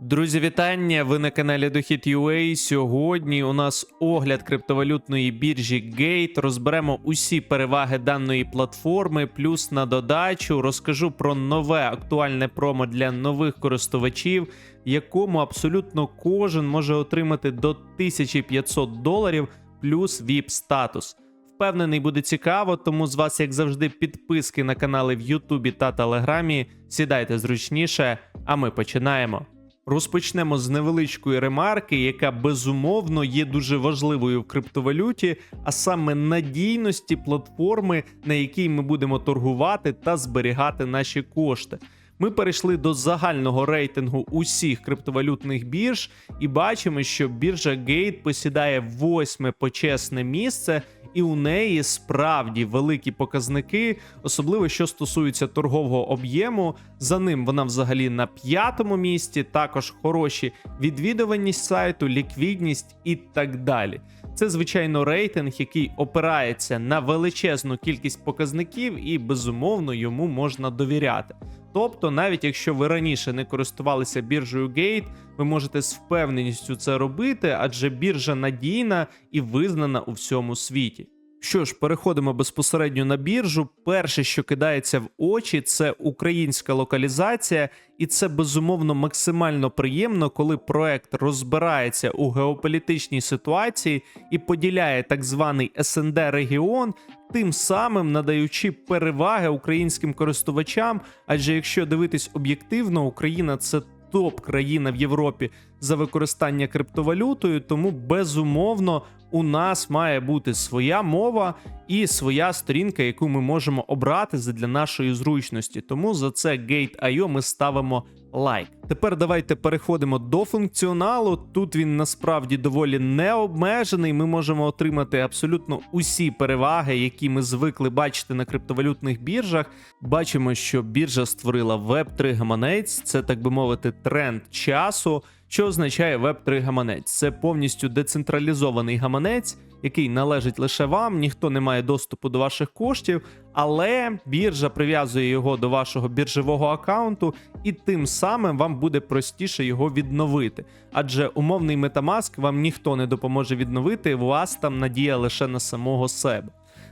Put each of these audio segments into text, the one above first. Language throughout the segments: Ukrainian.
Друзі, вітання! Ви на каналі Дохід.ua. Сьогодні у нас огляд криптовалютної біржі Gate. Розберемо усі переваги даної платформи. Плюс на додачу розкажу про нове актуальне промо для нових користувачів, якому абсолютно кожен може отримати до 1500 доларів плюс VIP статус. Впевнений, буде цікаво, тому з вас, як завжди, підписки на канали в Ютубі та Телеграмі. Сідайте зручніше, а ми починаємо. Розпочнемо з невеличкої ремарки, яка безумовно є дуже важливою в криптовалюті, а саме надійності платформи, на якій ми будемо торгувати та зберігати наші кошти. Ми перейшли до загального рейтингу усіх криптовалютних бірж і бачимо, що біржа Gate посідає восьме почесне місце, і у неї справді великі показники, особливо що стосується торгового об'єму. За ним вона взагалі на п'ятому місці. Також хороші відвідуваність сайту, ліквідність і так далі. Це звичайно рейтинг, який опирається на величезну кількість показників, і безумовно йому можна довіряти. Тобто, навіть якщо ви раніше не користувалися біржею Gate, ви можете з впевненістю це робити, адже біржа надійна і визнана у всьому світі. Що ж, переходимо безпосередньо на біржу. Перше, що кидається в очі, це українська локалізація, і це безумовно максимально приємно, коли проект розбирається у геополітичній ситуації і поділяє так званий СНД регіон, тим самим надаючи переваги українським користувачам. Адже якщо дивитись об'єктивно, Україна це топ-країна в Європі за використання криптовалютою, тому безумовно у нас має бути своя мова і своя сторінка, яку ми можемо обрати для нашої зручності. Тому за це Gate.io ми ставимо лайк. Тепер давайте переходимо до функціоналу. Тут він насправді доволі необмежений. Ми можемо отримати абсолютно усі переваги, які ми звикли бачити на криптовалютних біржах. Бачимо, що біржа створила Web3 гаманець, це так би мовити, тренд часу. Що означає Web3 гаманець? Це повністю децентралізований гаманець, який належить лише вам, ніхто не має доступу до ваших коштів, але біржа прив'язує його до вашого біржевого аккаунту, і тим самим вам буде простіше його відновити. Адже умовний Metamask вам ніхто не допоможе відновити, у вас там надія лише на самого себе.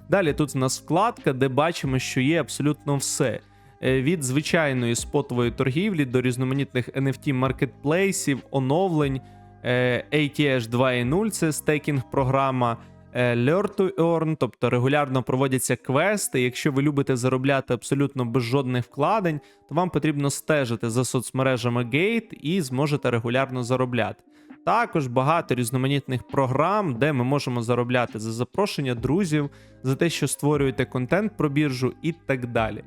Далі тут у нас вкладка, де бачимо, що є абсолютно все. Е, Від звичайної спотової торгівлі до різноманітних NFT маркетплейсів, оновлень, е, ATH 2.0 це стейкінг програма, Learn to Earn, тобто регулярно проводяться квести. Якщо ви любите заробляти абсолютно без жодних вкладень, то вам потрібно стежити за соцмережами Gate і зможете регулярно заробляти. Також багато різноманітних програм, де ми можемо заробляти за запрошення друзів, за те, що створюєте контент про біржу і так далі.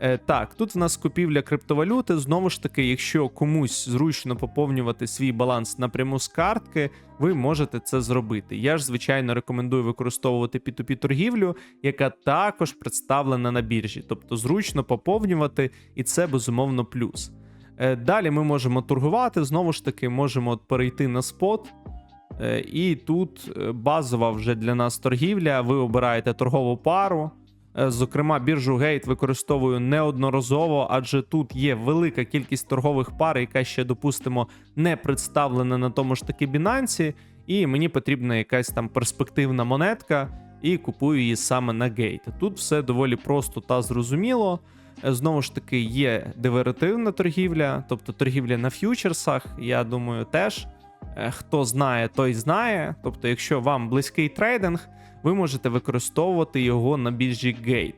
Е, так, тут в нас купівля криптовалюти. Знову ж таки, якщо комусь зручно поповнювати свій баланс напряму з картки, ви можете це зробити. Я ж, звичайно, рекомендую використовувати P2P торгівлю, яка також представлена на біржі, тобто зручно поповнювати, і це безумовно плюс. Е, Далі ми можемо торгувати, знову ж таки, можемо перейти на спот. Е, І тут базова вже для нас торгівля. Ви обираєте торгову пару. Е, Зокрема, біржу Gate використовую неодноразово, адже тут є велика кількість торгових пар, яка ще, допустимо, не представлена на тому ж таки Binance, і мені потрібна якась там перспективна монетка, і купую її саме на Gate. Тут все доволі просто та зрозуміло. Е, Знову ж таки, є деривативна торгівля, тобто торгівля на ф'ючерсах. Я думаю, теж хто знає, той знає. Тобто, якщо вам близький трейдинг, ви можете використовувати його на біржі Gate.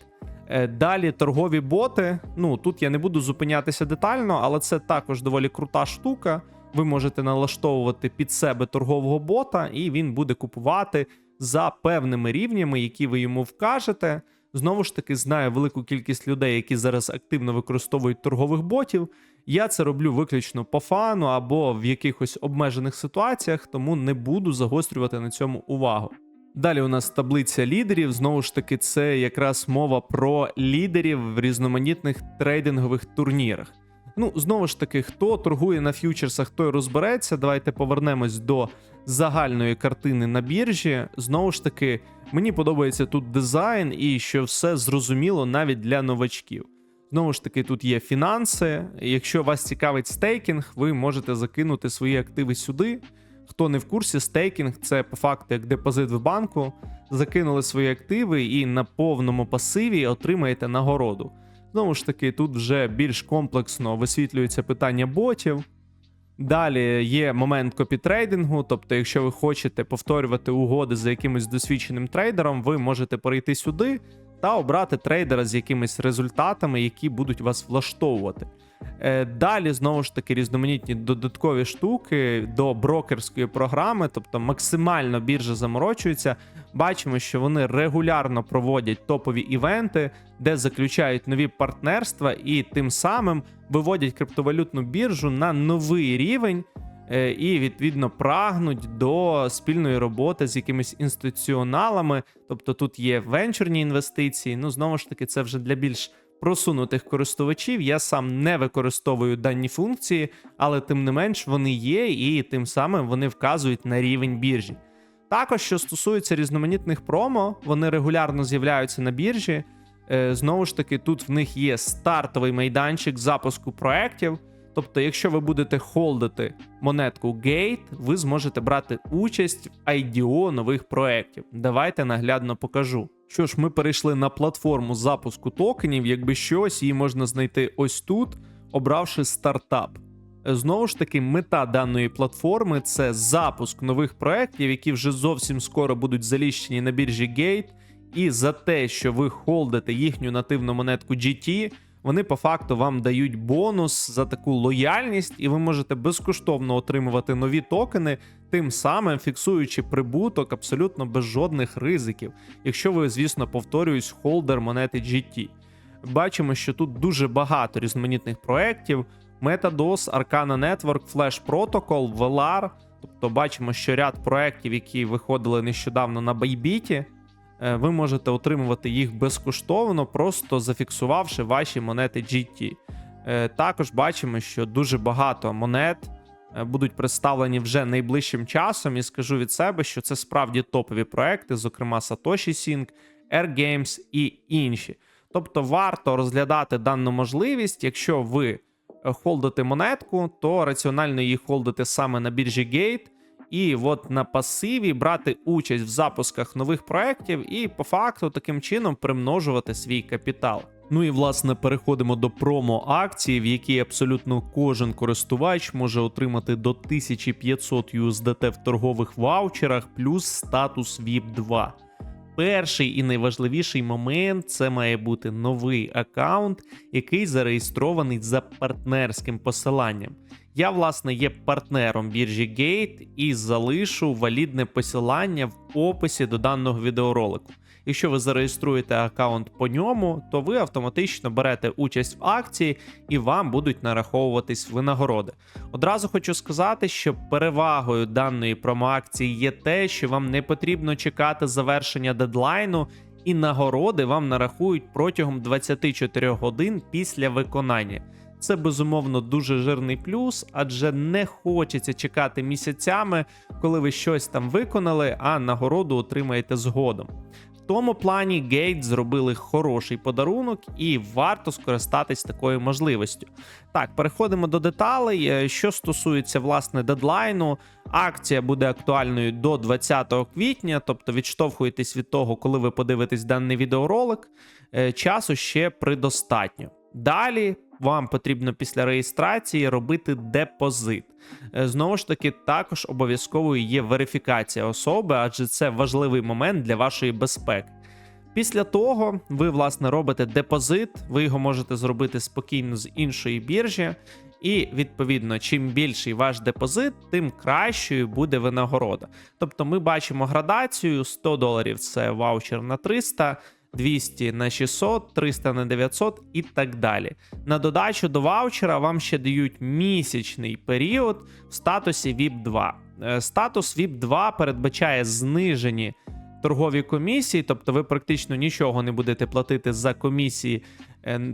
Е, Далі торгові боти. Ну тут я не буду зупинятися детально, але це також доволі крута штука. Ви можете налаштовувати під себе торгового бота, і він буде купувати за певними рівнями, які ви йому вкажете. Знову ж таки, знаю велику кількість людей, які зараз активно використовують торгових ботів. Я це роблю виключно по фану або в якихось обмежених ситуаціях, тому не буду загострювати на цьому увагу. Далі у нас таблиця лідерів. Знову ж таки, це якраз мова про лідерів в різноманітних трейдингових турнірах. Ну, знову ж таки, хто торгує на ф'ючерсах, той розбереться. Давайте повернемось до загальної картини на біржі. Знову ж таки, мені подобається тут дизайн і що все зрозуміло навіть для новачків. Знову ж таки, тут є фінанси. Якщо вас цікавить стейкінг, ви можете закинути свої активи сюди. Хто не в курсі, стейкінг це по факту як депозит в банку. Закинули свої активи і на повному пасиві отримаєте нагороду. Знову ж таки, тут вже більш комплексно висвітлюється питання ботів. Далі є момент копітрейдингу, тобто, якщо ви хочете повторювати угоди за якимось досвідченим трейдером, ви можете перейти сюди та обрати трейдера з якимись результатами, які будуть вас влаштовувати. Е, Далі знову ж таки різноманітні додаткові штуки до брокерської програми, тобто максимально біржа заморочується. Бачимо, що вони регулярно проводять топові івенти, де заключають нові партнерства і тим самим виводять криптовалютну біржу на новий рівень. е, І відповідно прагнуть до спільної роботи з якимись інституціоналами. Тобто тут є венчурні інвестиції. Ну знову ж таки, це вже для більш просунутих користувачів. Я сам не використовую дані функції, але тим не менш вони є, і тим самим вони вказують на рівень біржі. Також, що стосується різноманітних промо, вони регулярно з'являються на біржі. Е, Знову ж таки, тут в них є стартовий майданчик запуску проєктів. Тобто, якщо ви будете холдити монетку Gate, ви зможете брати участь в IDO нових проєктів. Давайте наглядно покажу. Що ж, ми перейшли на платформу запуску токенів. Якби щось, її можна знайти ось тут, обравши стартап. Знову ж таки, мета даної платформи це запуск нових проєктів, які вже зовсім скоро будуть заліщені на біржі Gate. І за те, що ви холдите їхню нативну монетку GT, вони по факту вам дають бонус за таку лояльність, і ви можете безкоштовно отримувати нові токени, тим самим фіксуючи прибуток абсолютно без жодних ризиків, якщо ви, звісно, повторююсь, холдер монети GT. Бачимо, що тут дуже багато різноманітних проєктів: MetaDOS, Arcana Network, Flash Protocol, Velar. Тобто бачимо, що ряд проєктів, які виходили нещодавно на е, ви можете отримувати їх безкоштовно, просто зафіксувавши ваші монети GT. Е, Також бачимо, що дуже багато монет е, будуть представлені вже найближчим часом, і скажу від себе, що це справді топові проекти, зокрема Satoshi Sync, Air Games і інші. Тобто варто розглядати дану можливість, якщо ви е, холдите монетку, то раціонально її холдити саме на біржі Gate, і от на пасиві брати участь в запусках нових проєктів і по факту таким чином примножувати свій капітал. Ну і власне переходимо до промо-акції, в якій абсолютно кожен користувач може отримати до 1500 USDT в торгових ваучерах плюс статус VIP 2. Перший і найважливіший момент це має бути новий аккаунт, який зареєстрований за партнерським посиланням. Я, власне, є партнером біржі Gate і залишу валідне посилання в описі до даного відеоролику. Якщо ви зареєструєте аккаунт по ньому, то ви автоматично берете участь в акції і вам будуть нараховуватись винагороди. Одразу хочу сказати, що перевагою даної промоакції є те, що вам не потрібно чекати завершення дедлайну, і нагороди вам нарахують протягом 24 годин після виконання. Це безумовно дуже жирний плюс, адже не хочеться чекати місяцями, коли ви щось там виконали, а нагороду отримаєте згодом. В тому плані Gate зробили хороший подарунок і варто скористатись такою можливістю. Так, переходимо до деталей. Е, Що стосується власне дедлайну, акція буде актуальною до 20 квітня, тобто відштовхуєтесь від того, коли ви подивитесь даний відеоролик. Е, Часу ще предостатньо. Далі вам потрібно після реєстрації робити депозит. Е, Знову ж таки, також обов'язковою є верифікація особи, адже це важливий момент для вашої безпеки. Після того ви, власне, робите депозит, ви його можете зробити спокійно з іншої біржі. І відповідно, чим більший ваш депозит, тим кращою буде винагорода. Тобто ми бачимо градацію: 100 доларів це ваучер на 300, 200 на 600, 300 на 900 і так далі. На додачу до ваучера вам ще дають місячний період в статусі VIP 2. Е, Статус VIP 2 передбачає знижені торгові комісії, тобто ви практично нічого не будете платити за комісії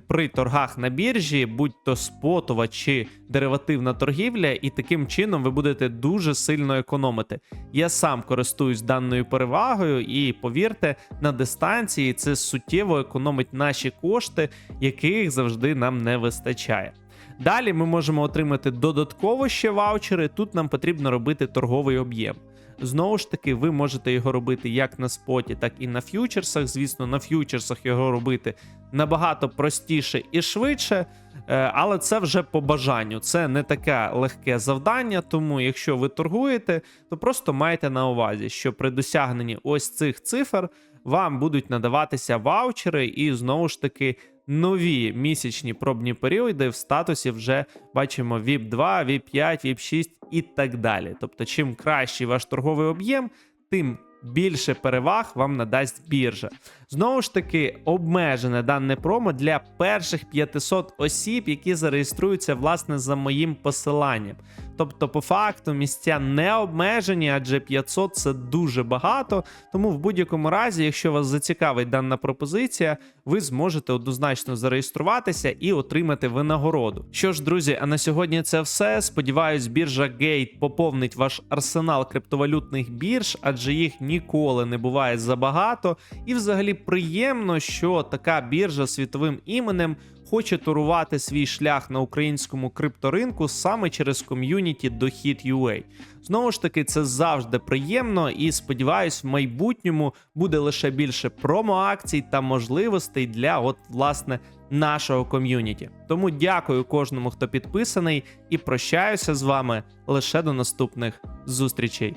при торгах на біржі, будь то спотова чи деривативна торгівля, і таким чином ви будете дуже сильно економити. Я сам користуюсь даною перевагою, і повірте, на дистанції це суттєво економить наші кошти, яких завжди нам не вистачає. Далі ми можемо отримати додатково ще ваучери. Тут нам потрібно робити торговий об'єм. Знову ж таки, ви можете його робити як на споті, так і на ф'ючерсах. Звісно, на ф'ючерсах його робити набагато простіше і швидше, е, але це вже по бажанню. Це не таке легке завдання. Тому, якщо ви торгуєте, то просто майте на увазі, що при досягненні ось цих цифр вам будуть надаватися ваучери, і знову ж таки. Нові місячні пробні періоди в статусі вже бачимо VIP 2, VIP 5, VIP 6 і так далі. Тобто, чим кращий ваш торговий об'єм, тим більше переваг вам надасть біржа. Знову ж таки, обмежене дане промо для перших 500 осіб, які зареєструються власне за моїм посиланням. Тобто, по факту, місця не обмежені, адже 500 це дуже багато. Тому в будь-якому разі, якщо вас зацікавить дана пропозиція, ви зможете однозначно зареєструватися і отримати винагороду. Що ж, друзі, а на сьогодні це все. Сподіваюсь, біржа Gate поповнить ваш арсенал криптовалютних бірж, адже їх ніколи не буває забагато. І взагалі приємно, що така біржа світовим іменем хоче турувати свій шлях на українському крипторинку саме через ком'юніті Дохід.ua. Знову ж таки, це завжди приємно і сподіваюсь, в майбутньому буде лише більше промо-акцій та можливостей для от власне нашого ком'юніті. Тому дякую кожному, хто підписаний, і прощаюся з вами лише до наступних зустрічей.